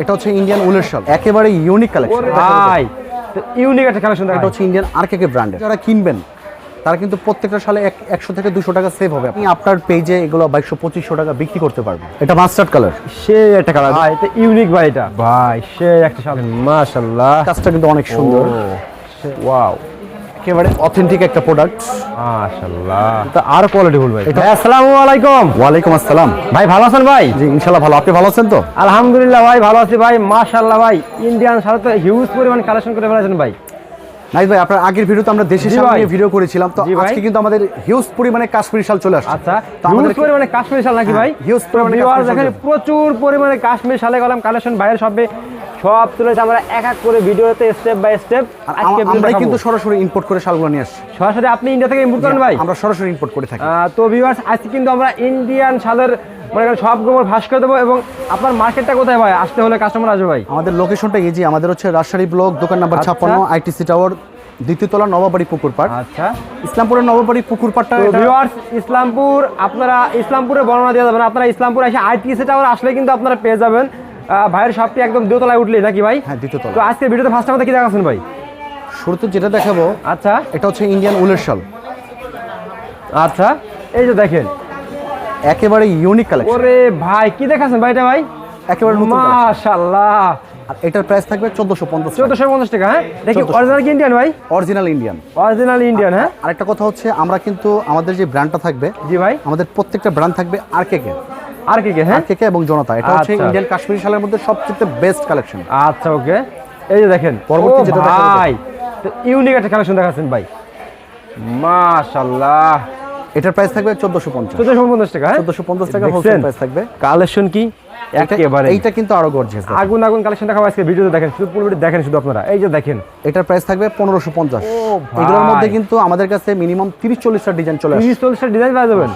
এটা হচ্ছে ইন্ডিয়ান উলের শাল। একেবারে ইউনিক কালেকশন ভাই ইউনিক একটা কালেকশন এটা হচ্ছে ইন্ডিয়ান আরকেকে ব্র্যান্ডের যারা কিনবেন তারা কিন্তু প্রত্যেকটা সালে এক একশো থেকে দুশো টাকা সেভ হবে। আপনি আপনার পেজে এগুলো বাইশশো পঁচিশশো টাকা বিক্রি করতে পারবেন। এটা মাস্টার্ড কালার সে একটা কালার ভাই এটা ইউনিক ভাই এটা। ভাই সে একটা শাল। মাশাআল্লাহ। কাজটা কিন্তু অনেক সুন্দর। ওয়াও একেবারে অথেন্টিক একটা প্রোডাক্ট মাশাআল্লাহ। আর কোয়ালিটি ফুল ভাই আসসালামু আলাইকুম। ওয়ালাইকুম আসসালাম। ভাই ভালো আছেন ভাই? জি ইনশাআল্লাহ ভালো। আপনি ভালো আছেন তো? আলহামদুলিল্লাহ ভাই ভালো আছি ভাই। মাশাআল্লাহ ভাই ইন্ডিয়ান সাথে তো হিউজ পরিমাণ কালেকশন করে ফেলেছেন ভাই। নাইস ভাই আপনার আগের ভিডিওতে আমরা দেশের সামনে ভিডিও করেছিলাম। তো আজকে কিন্তু আমাদের হিউজ পরিমাণে কাশ্মীরি শাল চলে আসছে। আচ্ছা তো হিউজ পরিমাণে কাশ্মীরি শাল নাকি ভাই? হ্যাঁ, পরিমাণে তো viewers কাশ্মীরি শাল দেখেন প্রচুর পরিমাণে কাশ্মীর শালে গেলাম কালেকশন ভাইয়ের সবে সব তুলেছে আমরা এক এক করে ভিডিওতে স্টেপ বাই স্টেপ আর আম- কিন্তু সরাসরি ইম্পোর্ট করে শালগুলো নিয়ে আসছি। সরাসরি আপনি ইন্ডিয়া থেকে ইম্পোর্ট করেন ভাই? আমরা সরাসরি ইম্পোর্ট করে থাকি। তো ভিউয়ার্স আজকে কিন্তু আমরা ইন্ডিয়ান শালের মনে করেন সবগুলো ভাস করে দেবো এবং আপনার মার্কেটটা কোথায় ভাই? আসতে হলে কাস্টমার আসবে ভাই। আমাদের লোকেশনটা ইজি আমাদের হচ্ছে রাজশাহী ব্লক দোকান নাম্বার আচ্ছা। ছাপ্পান্ন আইটিসি টাওয়ার দ্বিতীয় তলা নবাবাড়ি পুকুর পাড়। আচ্ছা। ইসলামপুরের নবাবাড়ি পুকুর পাড়টা ভিউয়ার্স ইসলামপুর আপনারা ইসলামপুরে বর্ণনা দিয়ে যাবেন। আপনারা ইসলামপুর এসে আইটিসি টাওয়ার আসলে কিন্তু আপনারা পেয়ে যাবেন। ভাইয়ের শপটি একদম দোতলায় উঠলে নাকি ভাই? হ্যাঁ দ্বিতীয় তো আজকে ভিডিওতে ফার্স্ট আমাদের কি দেখাচ্ছেন ভাই? শুরুতে যেটা দেখাবো আচ্ছা। এটা হচ্ছে ইন্ডিয়ান উলের শাল। আচ্ছা। এই যে দেখেন একেবারে ইউনিক কালেকশন ওরে ভাই কি দেখাচ্ছেন ভাই এটা ভাই? একেবারে নতুন। মাশাআল্লাহ। আর এটার প্রাইস থাকবে চোদ্দশো পঞ্চাশ চোদ্দশো পঞ্চাশ টাকা হ্যাঁ? দেখি অরিজিনাল কি ইন্ডিয়ান ভাই? অরিজিনাল ইন্ডিয়ান অরিজিনাল ইন্ডিয়ান হ্যাঁ? আরেকটা কথা হচ্ছে আমরা কিন্তু আমাদের যে ব্র্যান্ডটা থাকবে জি ভাই। আমাদের প্রত্যেকটা ব্র্যান্ড থাকবে আর কে কে আর কে কে হ্যাঁ? কে কে এবং জনতা এটা হচ্ছে আচ্ছা। ইন্ডিয়ান কাশ্মীরি শালের মধ্যে সবচেয়ে বেস্ট কালেকশন আচ্ছা ওকে। এই যে দেখেন পরবর্তী যেটা ভাই ইউনিক একটা কালেকশন দেখাচ্ছেন ভাই। মাশাআল্লাহ। এটার প্রাইস থাকবে চোদ্দশো পঞ্চাশ। চোদ্দশো পঞ্চাশ টাকা হ্যাঁ? চোদ্দশো পঞ্চাশ টাকা? হোলসেল প্রাইস থাকবে। কালেকশন কি? একেবারে। এইটা কিন্তু আরও গর্জিয়াস আগুন আগুন কালেকশন দেখাবো আজকে ভিডিওতে দেখেন শুধু পুরো ভিডিও দেখেন শুধু আপনারা। এই যে দেখেন। এটার প্রাইস থাকবে পনেরোশো পঞ্চাশ। ভাই। এগুলোর মধ্যে কিন্তু আমাদের কাছে মিনিমাম তিরিশ চল্লিশটা ডিজাইন চলে আসে। তিরিশ চল্লিশটা ডিজাইন পাওয়া যাবেন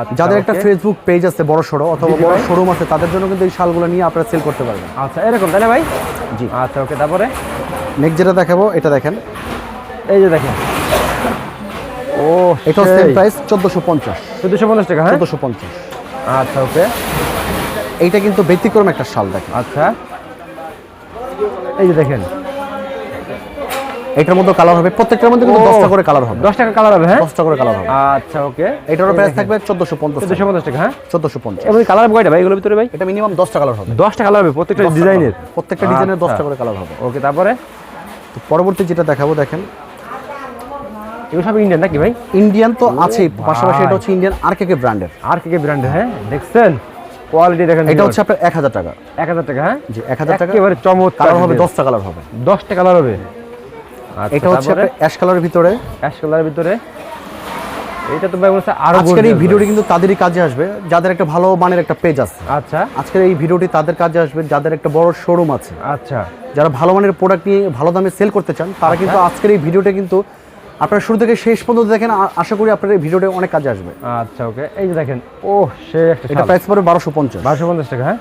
আচ্ছা, যাদের একটা ফেসবুক পেজ আছে বড় সড়ো অথবা বড় শোরুম আছে তাদের জন্য কিন্তু এই শালগুলো নিয়ে আপনারা সেল করতে পারবেন। আচ্ছা এরকম না ভাই? জি। আচ্ছা ওকে তারপরে? নেক্সট যেটা দেখাবো এটা দেখেন। এই যে দেখেন। ও এটাও সেম প্রাইস চোদ্দশো পঞ্চাশ। চোদ্দশো পঞ্চাশ টাকা হ্যাঁ? চোদ্দশো পঞ্চাশ। আচ্ছা ওকে। এইটা কিন্তু ব্যতিক্রম একটা শাল দেখেন। আচ্ছা। এই যে দেখেন। এটার মধ্যে কালার হবে প্রত্যেকটার মধ্যে কিন্তু ও। দশটা করে কালার হবে। দশ টাকা কালার হবে হ্যাঁ? দশটা করে কালার হবে। আচ্ছা ওকে। এটারও প্রাইস থাকবে চোদ্দশো পঞ্চাশ চোদ্দশো পঞ্চাশ টাকা হ্যাঁ? চোদ্দশো পঞ্চাশ। এবং কালার কয়টা ভাই এগুলোর ভিতরে ভাই? এটা মিনিমাম দশটা কালার হবে। দশটা কালার হবে প্রত্যেকটা ডিজাইনের প্রত্যেকটা ডিজাইনের আচ্ছা। দশটা করে কালার হবে। ওকে তারপরে? তো পরবর্তী যেটা দেখাবো দেখেন। এগুলো সব ইন্ডিয়ান নাকি ভাই? ইন্ডিয়ান তো আছেই পাশাপাশি এটা হচ্ছে ইন্ডিয়ান আর কে কে ব্র্যান্ডের আর কে কে ব্র্যান্ড হ্যাঁ? দেখছেন? কোয়ালিটি দেখেন এটা হচ্ছে আপনার এক হাজার টাকা। এক হাজার টাকা হ্যাঁ? জি এক হাজার টাকা। একেবারে চমৎকার হবে দশটা কালার হবে। দশটা কালার হবে। আচ্ছা, এটা হচ্ছে আপনার অ্যাশ কালারের ভিতরে। অ্যাশ কালারের ভিতরে। এইটা তো ভাই হচ্ছে আরও আজকের এই ভিডিওটি কিন্তু তাদেরই কাজে আসবে। যাদের একটা ভালো মানের একটা পেজ আছে। আচ্ছা। আজকের এই ভিডিওটি তাদের কাজে আসবে যাদের একটা বড় শোরুম আছে। আচ্ছা। যারা ভালো মানের প্রোডাক্ট নিয়ে ভালো দামে সেল করতে চান তারা কিন্তু আজকের এই ভিডিওটা কিন্তু আপনারা শুরু থেকে শেষ পর্যন্ত দেখেন আশা করি আপনার এই ভিডিওটা অনেক কাজে আসবে। আচ্ছা ওকে। এই যে দেখেন ও সে একটা এটা প্রাইস পড়বে বারোশো পঞ্চাশ। বারোশো পঞ্চাশ টাকা হ্যাঁ?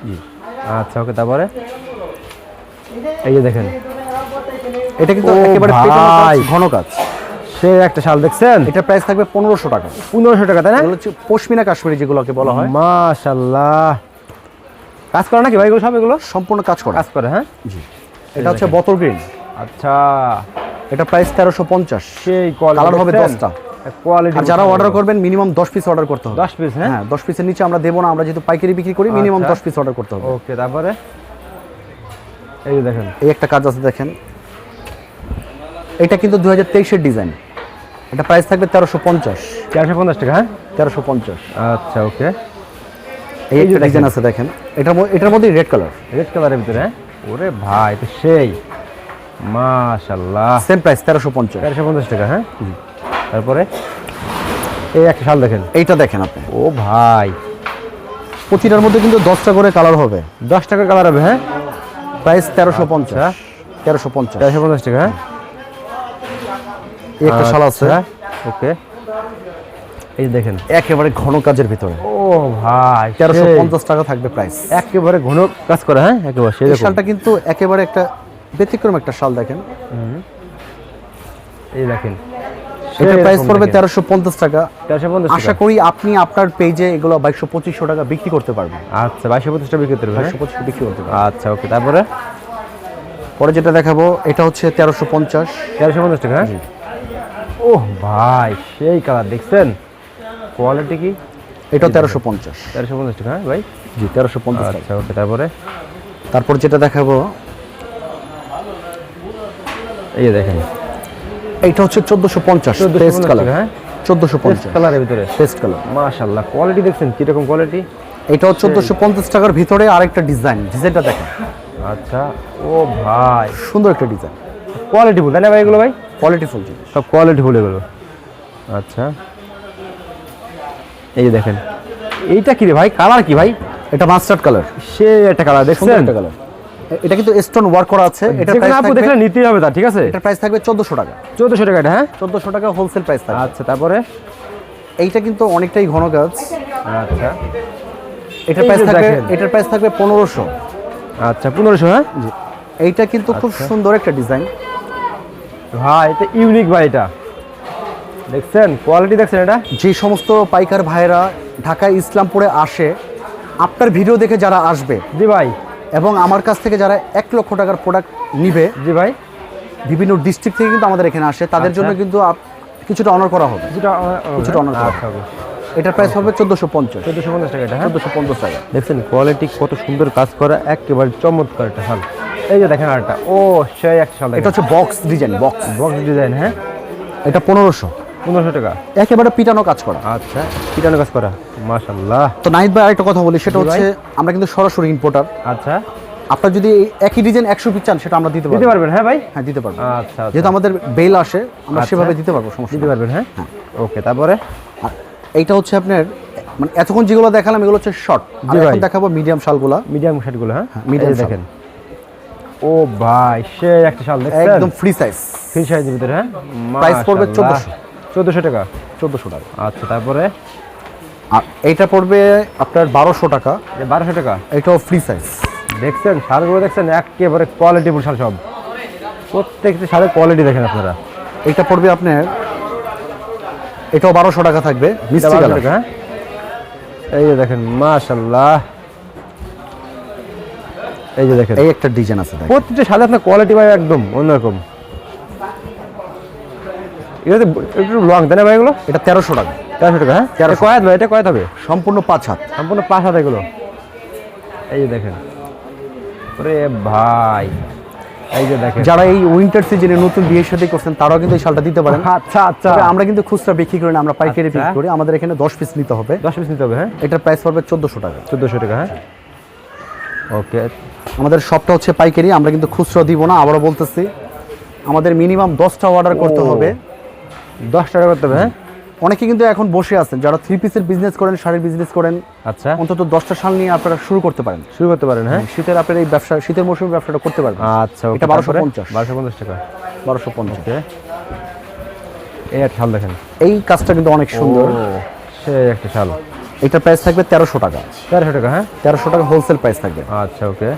আচ্ছা ওকে তারপরে? এই যে দেখেন। এটা কিন্তু একেবারে ঘন কাজ। সে একটা শাল দেখছেন? এটা প্রাইস থাকবে পনেরোশো টাকা। পনেরোশো টাকা তাই না? এগুলো হচ্ছে পশমিনা কাশ্মীরি যেগুলোকে বলা হয়। মাশাল্লাহ। কাজ করে নাকি ভাই এগুলো সব এগুলো? সম্পূর্ণ কাজ করে। কাজ করে হ্যাঁ? জি। এটা হচ্ছে বোতল গ্রিন আচ্ছা। এটা প্রাইস তেরোশো পঞ্চাশ। সেই কালার হবে দশটা। কোয়ালিটি যারা অর্ডার করবেন মিনিমাম দশ পিস অর্ডার করতে হবে। দশ পিস হ্যাঁ? হ্যাঁ দশ পিসের নিচে আমরা দেবো না আমরা যেহেতু পাইকারি বিক্রি করি মিনিমাম আচ্ছা। দশ পিস অর্ডার করতে হবে। ওকে তারপরে? এই যে দেখেন। এই একটা কাজ আছে দেখেন। এটা কিন্তু দু হাজার তেইশের ডিজাইন এটা প্রাইস থাকবে তেরোশো পঞ্চাশ। চারশো পঞ্চাশ টাকা হ্যাঁ? তেরোশো পঞ্চাশ। আচ্ছা ওকে এই একটা ডিজাইন আছে দেখেন। এটার এটার মধ্যে রেড কালার রেড কালারের ভিতরে হ্যাঁ? ওরে ভাই তো সেই। মাশাল্লাহ। সেম প্রাইস তেরোশো পঞ্চাশ। চারশো পঞ্চাশ টাকা হ্যাঁ? তারপরে? এই একটা শাল দেখেন। এইটা দেখেন আপনি। ও ভাই। প্রতিটার মধ্যে কিন্তু দশটা করে কালার হবে। দশ টাকার কালার হবে হ্যাঁ? প্রাইস তেরোশো পঞ্চাশ। তেরোশো পঞ্চাশ। চারশো পঞ্চাশ টাকা হ্যাঁ? একটা শাল আছে। ওকে। এই দেখেন। একেবারে ঘন কাজের ভিতরে। ও ভাই তেরোশো। পঞ্চাশ টাকা থাকবে প্রাইস একেবারে ঘন কাজ করে হ্যাঁ? একেবারে সেই শালটা কিন্তু একেবারে একটা ব্যতিক্রম একটা শাল দেখেন। এই দেখেন। সেই প্রাইস পড়বে তেরোশো পঞ্চাশ টাকা। আশা করি আপনি আপনার পেজে এগুলো বাইশশো পঁচিশশো টাকা বিক্রি করতে পারবেন। আচ্ছা বাইশশো পঞ্চাশটা বিক্রি করতে পারবে বাইশশো পঁচিশশো বিক্রি করতে পারবেন। আচ্ছা ওকে তারপরে? পরে যেটা দেখাবো এটা হচ্ছে তেরোশো পঞ্চাশ। তেরোশো পঞ্চাশ টাকা হ্যাঁ? ওহ ভাই সেই কালার দেখছেন? কোয়ালিটি কি? এটা তেরোশো পঞ্চাশ। তেরোশো পঞ্চাশ টাকা হ্যাঁ ভাই? জি তেরোশো পঞ্চাশ টাকা। আচ্ছা ওকে তারপরে? তারপর যেটা দেখাবো এই দেখেন। এইটা হচ্ছে চোদ্দোশো পঞ্চাশ 1450 পেস্ট কালার হ্যাঁ? চোদ্দোশো পঞ্চাশ। কালারের ভিতরে। পেস্ট কালার মাশাল্লাহ কোয়ালিটি দেখছেন কীরকম কোয়ালিটি এটাও চোদ্দোশো পঞ্চাশ টাকার ভিতরে আরেকটা ডিজাইন ডিজাইনটা দেখেন। আচ্ছা ও ভাই। সুন্দর একটা ডিজাইন কোয়ালিটি ফুল তাই না ভাই এগুলো ভাই? কোয়ালিটিফুল জিনিস। সব কোয়ালিটি ফুল এগুলো। আচ্ছা। এই যে দেখেন। এইটা কি রে ভাই? কালার কি ভাই? এটা মাস্টার্ড কালার সে একটা কালার দেখছেন? একটা কালার এটা কিন্তু স্টোন ওয়ার্ক করা আছে। এটা প্রাইস আপু দেখলে নিতেই হবে তা ঠিক আছে? এটা প্রাইস থাকবে চোদ্দোশো টাকা। চোদ্দশো টাকা এটা হ্যাঁ? চোদ্দোশো টাকা হোলসেল প্রাইস থাকবে। আচ্ছা তারপরে? এইটা কিন্তু অনেকটাই ঘন গাছ আচ্ছা। এটার প্রাইস থাকবে। এটার প্রাইস থাকবে পনেরোশো। আচ্ছা পনেরোশো হ্যাঁ? এইটা কিন্তু খুব আচ্ছা। সুন্দর একটা ডিজাইন ভাই এটা ইউনিক ভাই এটা। দেখছেন? কোয়ালিটি দেখছেন এটা? যে সমস্ত পাইকার ভাইরা ঢাকায় ইসলামপুরে আসে আপনার ভিডিও দেখে যারা আসবে জি ভাই। এবং আমার কাছ থেকে যারা এক লক্ষ টাকার প্রোডাক্ট নিবে জি ভাই। বিভিন্ন ডিস্ট্রিক্ট থেকে কিন্তু আমাদের এখানে আসে তাদের আচ্ছা। জন্য কিন্তু আপ- কিছুটা অনার করা হবে। যেটা কিছুটা অনার করা হবে। এটার প্রাইস হবে চোদ্দোশো পঞ্চাশ। চোদ্দশো পঞ্চাশ টাকা এটা হ্যাঁ? চোদ্দোশো পঞ্চাশ টাকা। দেখছেন কোয়ালিটি কত সুন্দর কাজ করা একেবারে চমৎকার একটা শাল এই যে দেখেন আরেকটা ও সেই একটা শাল এটা হচ্ছে box design box box design হ্যাঁ? এটা পনেরোশো। পনেরোশো টাকা। একেবারে পিটানো কাজ করা। আচ্ছা পিটানো কাজ করা। মাশাল্লাহ তো নাইট ভাই আরেকটা কথা বলি সেটা হচ্ছে আমরা কিন্তু সরাসরি ইম্পোর্টার আচ্ছা। আপনার যদি একই ডিজাইন একশো পিস চান সেটা আমরা দিতে দিতে পারবেন হ্যাঁ ভাই? হ্যাঁ দিতে পারব। আচ্ছা যেহেতু আমাদের বেল আসে আমরা আচ্ছা। সেভাবে দিতে পারব সমস্যা দিতে পারবেন হ্যাঁ? ওকে তারপরে? এইটা হচ্ছে আপনার মানে এতক্ষণ যেগুলো দেখালাম এগুলো হচ্ছে শর্ট জি এখন দেখাবো মিডিয়াম শালগুলা। মিডিয়াম শার্টগুলো হ্যাঁ? হ্যাঁ, medium এই দেখেন। ও ভাই সে একটা শাল দেখছেন? একদম ফ্রি সাইজ ফ্রি সাইজের ভিতরে হ্যাঁ? Price পড়বে 1400 চোদ্দশো টাকা? চোদ্দোশো টাকা। আচ্ছা তারপরে? আর এইটা পড়বে আপনার বারোশো টাকা। বারোশো টাকা? এটাও ফ্রি সাইজ দেখছেন শালগুলো দেখছেন একেবারে কোয়ালিটিফুল শাল সব। প্রত্যেকটা শালের কোয়ালিটি দেখেন আপনারা। এইটা পড়বে আপনার এটাও বারোশো টাকা থাকবে এটা মিষ্টি কালার। টাকা হ্যাঁ? এই যে দেখেন মাশাল্লাহ এই যে দেখেন। এই একটা ডিজাইন আছে প্রত্যেকটা শালে আপনার কোয়ালিটি ভাই একদম অন্যরকম। এটাতে একটু লং তাই না ভাই এগুলো? এটা তেরোশো টাকা। তেরোশো টাকা হ্যাঁ? 1300 এটা কয়াত ভাই? এটা কয়াত হবে? সম্পূর্ণ পাঁচ হাত। সম্পূর্ণ পাঁচ হাত এগুলো? এই যে দেখেন। ওরে ভাই। এই যে দেখেন। যারা এই উইন্টার সিজনে নতুন বিয়ে শাদী করছেন তারাও কিন্তু এই শালটা দিতে পারেন। আচ্ছা আচ্ছা। আমরা কিন্তু খুচরা বিক্রি করি না আমরা পাইকারি আচ্ছা। বিক্রি করি। আমাদের এখানে দশ পিস নিতে হবে। দশ পিস নিতে হবে হ্যাঁ? এটার প্রাইস পড়বে চোদ্দোশো টাকা। চোদ্দোশো টাকা হ্যাঁ? ওকে। আমাদের সবটা হচ্ছে পাইকারি আমরা কিন্তু খুচরা দিব না আবারও বলতেছি। আমাদের মিনিমাম দশটা অর্ডার করতে হবে। দশ টাকা করতে হবে হ্যাঁ? অনেকে কিন্তু এখন বসে আছেন যারা থ্রি পিসের বিজনেস করেন শাড়ির বিজনেস করেন আচ্ছা। অন্তত দশটা শাল নিয়ে আপনারা শুরু করতে পারেন। শুরু করতে পারেন হ্যাঁ? শীতের আপনার এই ব্যবসা শীতের মৌসুমে ব্যবসাটা করতে পারবেন। আচ্ছা এটা 1250 বারোশো পঞ্চাশ টাকা। বারোশো পঞ্চাশ। এই একটা শাল দেখেন। এই কাজটা কিন্তু অনেক সুন্দর। সে একটা শাল। এটার প্রাইস থাকবে তেরোশো টাকা। তেরোশো টাকা হ্যাঁ? তেরোশো টাকা হোলসেল প্রাইস থাকবে। আচ্ছা ওকে।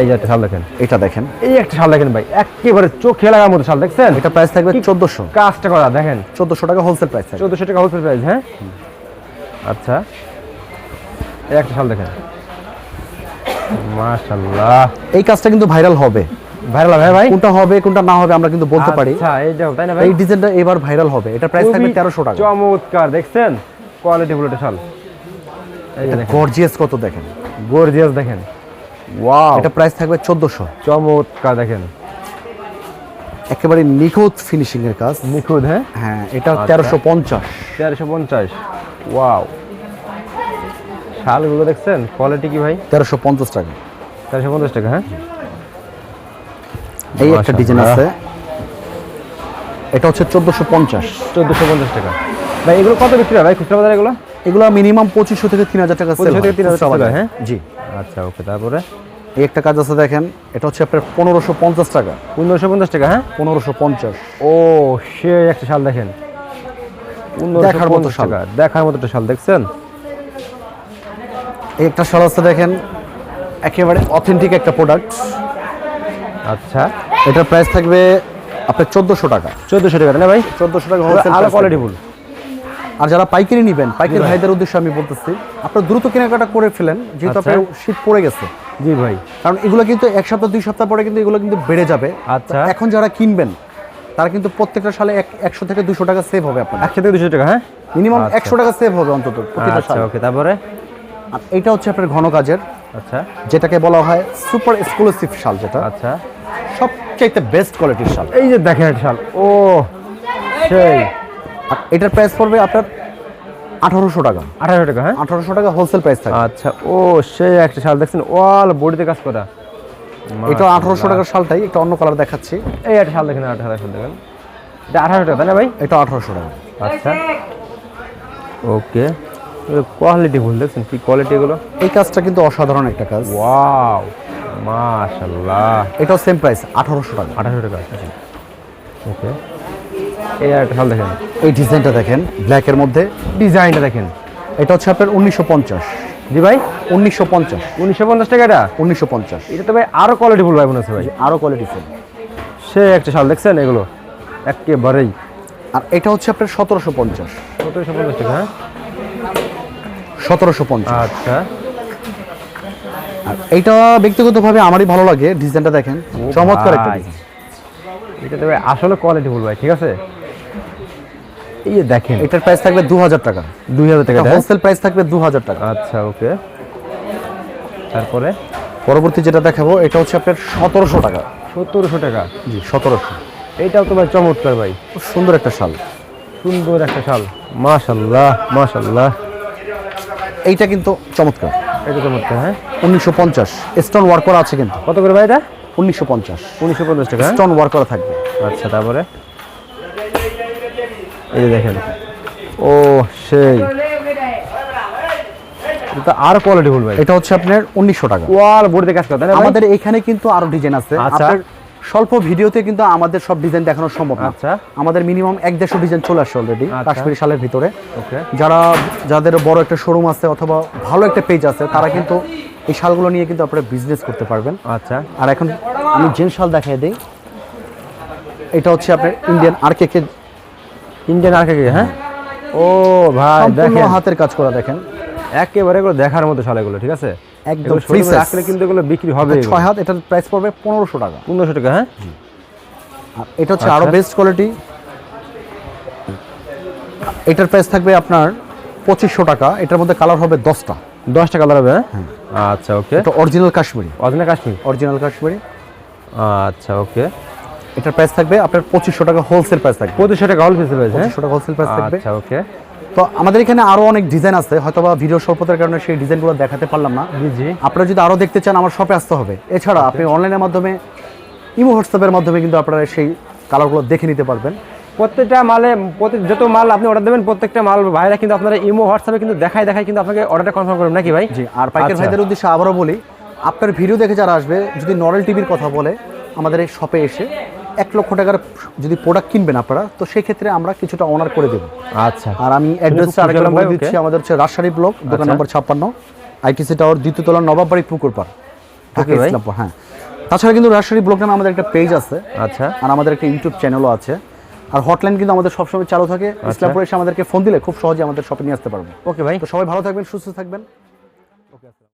এই যে একটা শাল দেখেন। এটা দেখেন। এই একটা শাল দেখেন ভাই একেবারে চোখে লাগার মতো শাল দেখছেন? এটা প্রাইস থাকবে চোদ্দোশো। কাজটা করা দেখেন। চোদ্দোশো টাকা হোলসেল প্রাইস চোদ্দশো টাকা হোলসেল প্রাইস হ্যাঁ? আচ্ছা। এই একটা শাল দেখেন। মাশাল্লাহ এই কাজটা কিন্তু ভাইরাল হবে। ভাইরাল হবে ভাই? কোনটা হবে কোনটা না হবে আমরা কিন্তু বলতে পারি। আচ্ছা এই দেখো তাই না ভাই? এই ডিজাইনটা এবার ভাইরাল হবে। এটা প্রাইস থাকবে খুবই তেরোশো টাকা। চমৎকার দেখছেন? কোয়ালিটি ফুল শাল। দেখেন। গর্জিয়াস কত দেখেন? গর্জিয়াস দেখেন। ওয়াও এটা প্রাইস থাকবে চোদ্দোশো। চমৎকার দেখেন। একেবারে নিখুঁত ফিনিশিং এর কাজ। নিখুঁত হ্যাঁ? হ্যাঁ এটা আচ্ছা। তেরোশো পঞ্চাশ। তেরোশো পঞ্চাশ। ওয়াও শালগুলো দেখছেন? কোয়ালিটি কি ভাই? তেরোশো পঞ্চাশ টাকা। তেরোশো পঞ্চাশ টাকা হ্যাঁ? এই একটা ডিজাইন আছে। এটা হচ্ছে চোদ্দোশো পঞ্চাশ। চোদ্দোশো পঞ্চাশ টাকা। ভাই এগুলো কত বিক্রি হয় ভাই? খুচরা বাজার এগুলো? এগুলো মিনিমাম পঁচিশশো থেকে তিন হাজার টাকা সেল 2500 থেকে 3000 sell হয়, হ্যাঁ? জি। আচ্ছা ওকে তারপরে? এই একটা কাজ আছে দেখেন এটা হচ্ছে আপনার পনেরোশো পঞ্চাশ টাকা। পনেরোশো পঞ্চাশ টাকা হ্যাঁ? পনেরোশো পঞ্চাশ। ও সে একটা শাল দেখেন। দেখার মতো শাল। দেখার মতো একটা শাল দেখছেন? এই একটা শাল আছে দেখেন একেবারে অথেন্টিক একটা প্রোডাক্ট আচ্ছা। এটার প্রাইস থাকবে আপনার চোদ্দোশো টাকা। চোদ্দোশো টাকা না ভাই? চোদ্দোশো টাকা আলো কোয়ালিটি ফুল। আর যারা পাইকারি নেবেন পাইকারি ভাইদের উদ্দেশ্যে আমি বলতেছি আপনার দ্রুত কেনাকাটা করে ফেলেন যেহেতু আচ্ছা। আপনার শীত পড়ে গেছে। জি ভাই। কারণ এগুলো কিন্তু এক সপ্তাহ দুই সপ্তাহ পরে কিন্তু এগুলো কিন্তু বেড়ে যাবে। আচ্ছা। এখন যারা কিনবেন তারা কিন্তু প্রত্যেকটা সালে এক একশো থেকে দুশো টাকা সেভ হবে আপনার একশো থেকে দুশো টাকা হ্যাঁ? মিনিমাম আচ্ছা। একশো টাকা সেভ হবে অন্তত প্রতিটা আচ্ছা সালে। ওকে তারপরে? আর এটা হচ্ছে আপনার ঘন কাজের আচ্ছা। যেটাকে বলা হয় সুপার এক্সক্লুসিভ শাল যেটা। আচ্ছা। সবচাইতে বেস্ট কোয়ালিটির শাল। এই যে দেখেন শাল ও সেই। এটার প্রাইস পড়বে আপনার আঠারোশো টাকা। আঠারোশো টাকা হ্যাঁ? আঠারোশো টাকা হোলসেল প্রাইস থাকে আচ্ছা ও সেই একটা শাল দেখছেন ওয়াল বডিতে কাজ করা। এটা আঠারোশো টাকার শালটাই একটা অন্য কালার দেখাচ্ছি। এই একটা শাল দেখেন আঠারোশো দেখেন। এটা আঠারোশো টাকা তাই না ভাই? এটা আঠারোশো টাকা। আচ্ছা। ওকে। কোয়ালিটি ভুল দেখছেন কি কোয়ালিটি এগুলো? এই কাজটা কিন্তু অসাধারণ একটা কাজ। ওয়াও মাশাল্লাহ এটাও সেম প্রাইস আঠারোশো টাকা। আঠারোশো টাকা ওকে। এই একটা শাল দেখেন। এই ডিজাইনটা দেখেন ব্ল্যাকের মধ্যে। ডিজাইনটা দেখেন। এটা হচ্ছে আপনার উনিশশো পঞ্চাশ। জি ভাই উনিশশো পঞ্চাশ। উনিশশো পঞ্চাশ টাকা এটা? উনিশশো পঞ্চাশ। এটা তো ভাই আরও কোয়ালিটি ভুল ভাই মনে হচ্ছে ভাই। আরও সে একটা শাল দেখছেন এগুলো? একেবারেই। আর এটা হচ্ছে আপনার সতেরোশো পঞ্চাশ। সতেরোশো পঞ্চাশ টাকা হ্যাঁ? সতেরোশো পঞ্চাশ। আচ্ছা। আর এইটা ব্যক্তিগতভাবে আমারই ভালো লাগে ডিজাইনটা দেখেন। চমৎকার একটা। ডিজাইন এটা তো আসলে কোয়ালিটি ভুল ভাই ঠিক আছে? এই দেখেন। এটার প্রাইস থাকবে দু হাজার টাকা দুই হাজার টাকা হোলসেল প্রাইস থাকবে দু হাজার টাকা। আচ্ছা ওকে। তারপরে? পরবর্তী যেটা দেখাবো এটা হচ্ছে আপনার সতেরোশো টাকা। সত্তরশো টাকা? জি সতেরোশো। এইটাও তো ভাই চমৎকার ভাই। খুব সুন্দর একটা শাল। সুন্দর একটা শাল। মাশাল্লাহ মাশাল্লাহ। এইটা কিন্তু চমৎকার। এটা চমৎকার হ্যাঁ? উনিশশো পঞ্চাশ। স্টোন ওয়ার্ক করা আছে কিন্তু। কত করে ভাই এটা? উনিশশো পঞ্চাশ। উনিশশো পঞ্চাশ টাকা হ্যাঁ? স্টোন ওয়ার্ক করা থাকবে। আচ্ছা তারপরে? এই যে দেখেন। ও সেই। এটা আরও কোয়ালিটি ভুল ভাই। এটা হচ্ছে আপনার উনিশশো টাকা। ওয়াল বোর্ডে কাজ করে তাই না ভাই? আমাদের এখানে কিন্তু আরও ডিজাইন আছে। আচ্ছা। আপনার স্বল্প ভিডিওতে কিন্তু আমাদের সব ডিজাইন দেখানো সম্ভব না। আচ্ছা। আমাদের মিনিমাম এক দেড়শো ডিজাইন চলে আসছে অলরেডি আচ্ছা। কাশ্মীরি শালের ভিতরে। যারা যাদের বড় একটা শোরুম আছে অথবা ভালো একটা পেজ আছে তারা কিন্তু এই শালগুলো নিয়ে কিন্তু আপনারা বিজনেস করতে পারবেন। আচ্ছা। আর এখন আমি জেন শাল দেখাই দিই এটা হচ্ছে আপনার ইন্ডিয়ান আর্কেকে ইন্ডিয়ান আর কে হ্যাঁ? ও ভাই দেখেন। হাতের কাজ করা দেখেন। একেবারে এগুলো দেখার মতো শাল এগুলো ঠিক আছে? একদম। রাখলে কিন্তু এগুলো বিক্রি হবে ছয় হাত এটার প্রাইস পড়বে পনেরোশো টাকা। পনেরোশো টাকা হ্যাঁ? এটা হচ্ছে আরও আচ্ছা। বেস্ট কোয়ালিটি এটার প্রাইস থাকবে আপনার পঁচিশশো টাকা এটার মধ্যে কালার হবে দশটা। দশ টাকা দাঁড়াবে হ্যাঁ? আচ্ছা ওকে এটা original Kashmiri. Original Kashmir? Original Kashmiri. আচ্ছা ওকে এটার প্রাইস থাকবে আপনার পঁচিশশো টাকা হোলসেল প্রাইস থাকবে। পঁচিশশো টাকা হল পিসে পেয়েছে হ্যাঁ? পঁচিশশো টাকা হোলসেল প্রাইস থাকবে। আচ্ছা ওকে তো আমাদের এখানে আরও অনেক ডিজাইন আছে হয়তোবা ভিডিও স্বল্পতার কারণে সেই ডিজাইনগুলো দেখাতে পারলাম না। জি আপনারা যদি আরও দেখতে চান আমার শপে আসতে হবে। এছাড়া আপনি অনলাইনের মাধ্যমে ইমো হোয়াটসঅ্যাপের মাধ্যমে কিন্তু আপনারা সেই কালারগুলো দেখে নিতে পারবেন। প্রত্যেকটা মালে প্রত্যেক যত মাল আপনি অর্ডার দেবেন প্রত্যেকটা মাল ভাইরা কিন্তু আপনারা ইমো হোয়াটসঅ্যাপে কিন্তু দেখাই দেখাই কিন্তু আপনাকে অর্ডারটা কনফার্ম করবেন নাকি ভাই? জি আর পাইকার আচ্ছা। ভাইদের উদ্দেশ্যে আবারও বলি আপনার ভিডিও দেখে যারা আসবে যদি নরেল টিভির কথা বলে আমাদের এই শপে এসে এক লক্ষ টাকার যদি প্রোডাক্ট কিনবেন আপনারা তো সেই ক্ষেত্রে আমরা কিছুটা অনার করে দেবো। আচ্ছা। আর আমি অ্যাড্রেসটা আরেকবার বলে দিচ্ছি আমাদের হচ্ছে রাজশাহী ব্লক দোকান আচ্ছা। নম্বর ছাপ্পান্ন আইটিসি টাওয়ার দ্বিতীয় তলা নবাববাড়ি পুকুর ঢাকা ইসলামপুর হ্যাঁ। তাছাড়া কিন্তু রাজশাহী ব্লক নামে আমাদের একটা পেজ আছে। আচ্ছা। আর আমাদের একটা ইউটিউব চ্যানেলও আছে। আর হটলাইন কিন্তু আমাদের সবসময় চালু থাকে। আচ্ছা। ইসলামপুরে এসে আমাদেরকে ফোন দিলে খুব সহজে আমাদের শপে নিয়ে আসতে পারবেন ওকে ভাই। তো সবাই ভালো থাকবেন সুস্থ থাকবেন।